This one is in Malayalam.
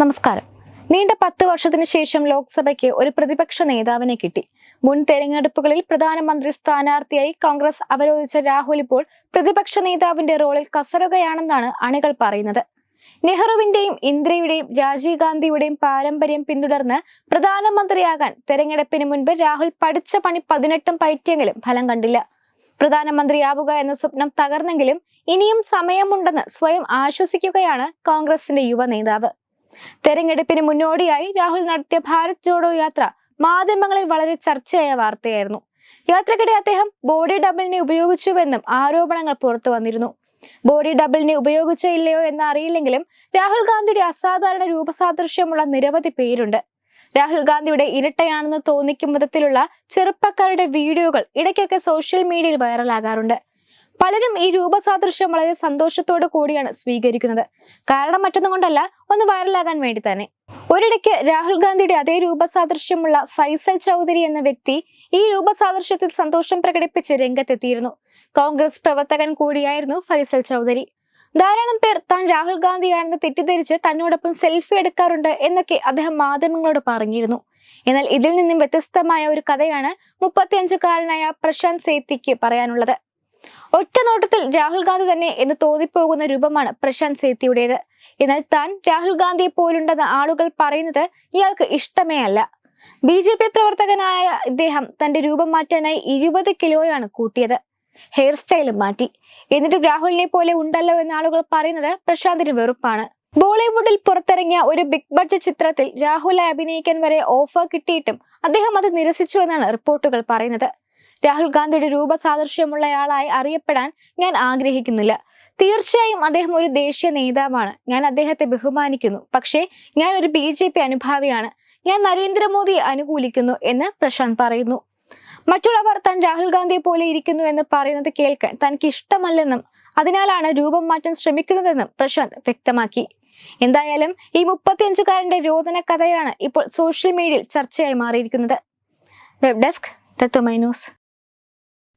നമസ്കാരം. നീണ്ട പത്ത് വർഷത്തിന് ശേഷം ലോക്സഭയ്ക്ക് ഒരു പ്രതിപക്ഷ നേതാവിനെ കിട്ടി. മുൻ തെരഞ്ഞെടുപ്പുകളിൽ പ്രധാനമന്ത്രി സ്ഥാനാർത്ഥിയായി കോൺഗ്രസ് അവരോധിച്ച രാഹുൽ ഇപ്പോൾ പ്രതിപക്ഷ നേതാവിന്റെ റോളിൽ കസറുകയാണെന്നാണ് അണികൾ പറയുന്നത്. നെഹ്റുവിന്റെയും ഇന്ദിരയുടെയും രാജീവ് ഗാന്ധിയുടെയും പാരമ്പര്യം പിന്തുടർന്ന് പ്രധാനമന്ത്രിയാകാൻ തെരഞ്ഞെടുപ്പിന് മുൻപ് രാഹുൽ പഠിച്ച പണി പതിനെട്ടും പയറ്റിയെങ്കിലും ഫലം കണ്ടില്ല. പ്രധാനമന്ത്രിയാവുക എന്ന സ്വപ്നം തകർന്നെങ്കിലും ഇനിയും സമയമുണ്ടെന്ന് സ്വയം ആശ്വസിക്കുകയാണ് കോൺഗ്രസിന്റെ യുവ നേതാവ്. തെരഞ്ഞെടുപ്പിന് മുന്നോടിയായി രാഹുൽ നടത്തിയ ഭാരത് ജോഡോ യാത്ര മാധ്യമങ്ങളിൽ വളരെ ചർച്ചയായ വാർത്തയായിരുന്നു. യാത്രക്കിടെ അദ്ദേഹം ബോഡി ഡബിളിനെ ഉപയോഗിച്ചുവെന്നും ആരോപണങ്ങൾ പുറത്തു വന്നിരുന്നു. ബോഡി ഡബിളിനെ ഉപയോഗിച്ചോ ഇല്ലയോ എന്ന് അറിയില്ലെങ്കിലും രാഹുൽ ഗാന്ധിയുടെ അസാധാരണ രൂപസാദൃശ്യമുള്ള നിരവധി പേരുണ്ട്. രാഹുൽ ഗാന്ധിയുടെ ഇരട്ടയാണെന്ന് തോന്നിക്കും വിധത്തിലുള്ള ചെറുപ്പക്കാരുടെ വീഡിയോകൾ ഇടയ്ക്കൊക്കെ സോഷ്യൽ മീഡിയയിൽ വൈറലാകാറുണ്ട്. പലരും ഈ രൂപസാദൃശ്യം വളരെ സന്തോഷത്തോടു കൂടിയാണ് സ്വീകരിക്കുന്നത്. കാരണം മറ്റൊന്നും കൊണ്ടല്ല ഒന്ന് വൈറലാകാൻ വേണ്ടി തന്നെ. ഒരിടയ്ക്ക് രാഹുൽ ഗാന്ധിയുടെ അതേ രൂപസാദൃശ്യമുള്ള ഫൈസൽ ചൗധരി എന്ന വ്യക്തി ഈ രൂപസാദൃശ്യത്തിൽ സന്തോഷം പ്രകടിപ്പിച്ച് രംഗത്തെത്തിയിരുന്നു. കോൺഗ്രസ് പ്രവർത്തകൻ കൂടിയായിരുന്നു ഫൈസൽ ചൗധരി. ധാരാളം പേർ താൻ രാഹുൽ ഗാന്ധിയാണെന്ന് തെറ്റിദ്ധരിച്ച് തന്നോടൊപ്പം സെൽഫി എടുക്കാറുണ്ട് എന്നൊക്കെ അദ്ദേഹം മാധ്യമങ്ങളോട് പറഞ്ഞിരുന്നു. എന്നാൽ ഇതിൽ നിന്നും വ്യത്യസ്തമായ ഒരു കഥയാണ് മുപ്പത്തിയഞ്ചുകാരനായ പ്രശാന്ത് സേത്തിക്ക് പറയാനുള്ളത്. ഒറ്റ നോട്ടത്തിൽ രാഹുൽ ഗാന്ധി തന്നെ എന്ന് തോന്നിപ്പോകുന്ന രൂപമാണ് പ്രശാന്ത് സേത്തിയുടേത്. എന്നാൽ താൻ രാഹുൽ ഗാന്ധിയെ പോലുണ്ടെന്ന് ആളുകൾ പറയുന്നത് ഇയാൾക്ക് ഇഷ്ടമേ അല്ല. ബി ജെ പി പ്രവർത്തകനായ ഇദ്ദേഹം തന്റെ രൂപം മാറ്റാനായി ഇരുപത് കിലോയാണ് കൂട്ടിയത്. ഹെയർ സ്റ്റൈലും മാറ്റി. എന്നിട്ട് രാഹുലിനെ പോലെ ഉണ്ടല്ലോ എന്ന് ആളുകൾ പറയുന്നത് പ്രശാന്തിന് വെറുപ്പാണ്. ബോളിവുഡിൽ പുറത്തിറങ്ങിയ ഒരു ബിഗ് ബഡ്ജറ്റ് ചിത്രത്തിൽ രാഹുലെ അഭിനയിക്കാൻ വരെ ഓഫർ കിട്ടിയിട്ടും അദ്ദേഹം അത് നിരസിച്ചു എന്നാണ് റിപ്പോർട്ടുകൾ പറയുന്നത്. രാഹുൽ ഗാന്ധിയുടെ രൂപസാദൃശ്യമുള്ളയാളായി അറിയപ്പെടാൻ ഞാൻ ആഗ്രഹിക്കുന്നില്ല. തീർച്ചയായും അദ്ദേഹം ഒരു ദേശീയ നേതാവാണ്. ഞാൻ അദ്ദേഹത്തെ ബഹുമാനിക്കുന്നു. പക്ഷേ ഞാൻ ഒരു ബി ജെ പി അനുഭാവിയാണ്. ഞാൻ നരേന്ദ്രമോദിയെ അനുകൂലിക്കുന്നു എന്ന് പ്രശാന്ത് പറയുന്നു. മറ്റുള്ളവർ താൻ രാഹുൽ ഗാന്ധിയെ പോലെ ഇരിക്കുന്നു എന്ന് പറയുന്നത് കേൾക്കാൻ തനിക്ക് ഇഷ്ടമല്ലെന്നും അതിനാലാണ് രൂപം മാറ്റാൻ ശ്രമിക്കുന്നതെന്നും പ്രശാന്ത് വ്യക്തമാക്കി. എന്തായാലും ഈ മുപ്പത്തിയഞ്ചുകാരന്റെ രോദന കഥയാണ് ഇപ്പോൾ സോഷ്യൽ മീഡിയയിൽ ചർച്ചയായി മാറിയിരിക്കുന്നത്. Web desk Tatwamayi news.